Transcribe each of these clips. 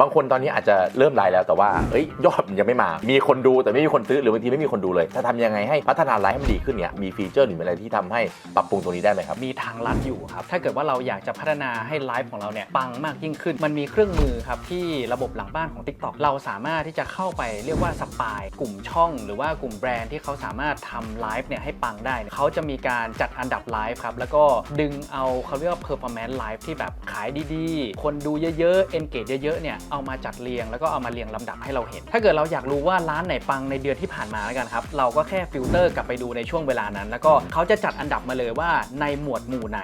บางคนตอนนี้อาจจะเริ่มไลฟ์แล้วแต่ว่าเอ้ยยอดมันยังไม่มา มีคนดูแต่ไม่มีคนซื้อหรือบางทีไม่มีคนดูเลยถ้าทำยังไงให้พัฒนาไลฟ์ให้มันดีขึ้นเนี่ยมีฟีเจอร์หรือมีอะไรที่ทำให้ปรับปรุงตรงนี้ได้ไหมครับ มีทางลัดอยู่ครับ ถ้าเกิดว่าเราอยากจะพัฒนาให้ไลฟ์ของเราเนี่ยปังมากยิ่งขึ้น มันมีเครื่องมือครับที่ระบบหลังบ้านของ TikTok เราสามารถที่จะเข้าไปเรียกว่าสปายกลุ่มช่อง หรือว่ากลุ่มแบรนด์ที่เขาสามารถทำไลฟ์เนี่ยให้ปังได้เนี่ยเขาจะมีการจัดอันดับไลฟ์ครับแล้วก็ดึงเอาเขาเรียกว่า performance live ที่แบบขายดีๆ คนดูเยอะๆ engage เยอะๆเนี่ยเอามาจัดเรียง แล้วก็เอามาเรียงลำดับให้เราเห็น ถ้าเกิดเราอยากรู้ว่าร้านไหนปังในเดือนที่ผ่านมาแล้วกันครับ เราก็แค่ฟิลเตอร์กลับไปดูในช่วงเวลานั้น แล้วก็เขาจะจัดอันดับมาเลยว่าในหมวดหมู่ไหน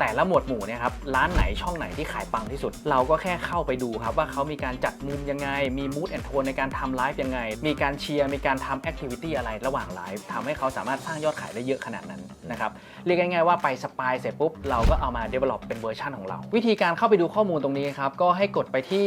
แต่ละหมวดหมู่เนี่ยครับร้านไหนช่องไหนที่ขายปังที่สุด เราก็แค่เข้าไปดูครับว่าเขามีการจัดมุมยังไง มีมูดแอนโทนในการทำไลฟ์ยังไง มีการเชียร์มีการทำแอคทิวิตี้อะไรระหว่างไลฟ์ทำให้เขาสามารถสร้างยอดขายได้เยอะขนาดนั้น นะครับเรียกง่ายๆว่าไปสปายเสร็จปุ๊บเราก็เอามา develop เป็นเวอร์ชันของเรา วิธีการเข้าไปดูข้อมูลตรงนี้ครับก็ให้กดไปที่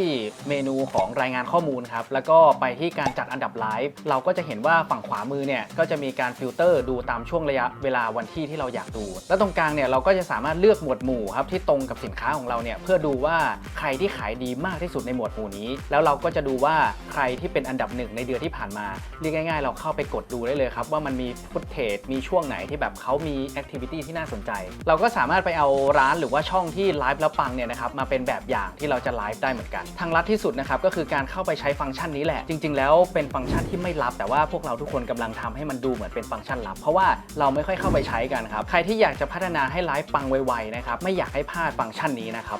เมนูของรายงานข้อมูลครับแล้วก็ไปที่การจัดอันดับไลฟ์เราก็จะเห็นว่าฝั่งขวามือเนี่ยก็จะมีการฟิลเตอร์ดูตามช่วงระยะเวลาวันที่ที่เราอยากดู แล้วตรงกลางเนี่ยเราก็จะสามารถเลือกหมวดหมู่ครับที่ตรงกับสินค้าของเราเนี่ยเพื่อดูว่าใครที่ขายดีมากที่สุดในหมวดหมู่นี้ แล้วเราก็จะดูว่าใครที่เป็นอันดับหนึ่งในเดือนที่ผ่านมาเรียกง่าย ๆ เราเข้าไปกดดูได้เลยครับว่ามันมีฟุตเทจมีช่วงไหนที่แบบเขามีีแอคทิวิตี้ที่น่าสนใจ เราก็สามารถไปเอาร้านหรือว่าช่องที่ไลฟ์แล้วปังเนี่ยนะครับมาเป็นแบบอย่างที่เราจะไลฟ์ได้เหมือนกัน ทางลัดที่สุดนะครับก็คือการเข้าไปใช้ฟังก์ชันนี้แหละ จริง ๆ แล้วเป็นฟังก์ชันที่ไม่ลับ แต่ว่าพวกเราทุกคนกำลังทำให้มันดูเหมือนเป็นฟังก์ชันลับ เพราะว่าเราไม่ค่อยเข้าไปใช้กันครับใครที่อยากจะพัฒนาให้ไลฟ์ปังไวๆนะครับไม่อยากให้พลาดฟังก์ชันนี้นะครับ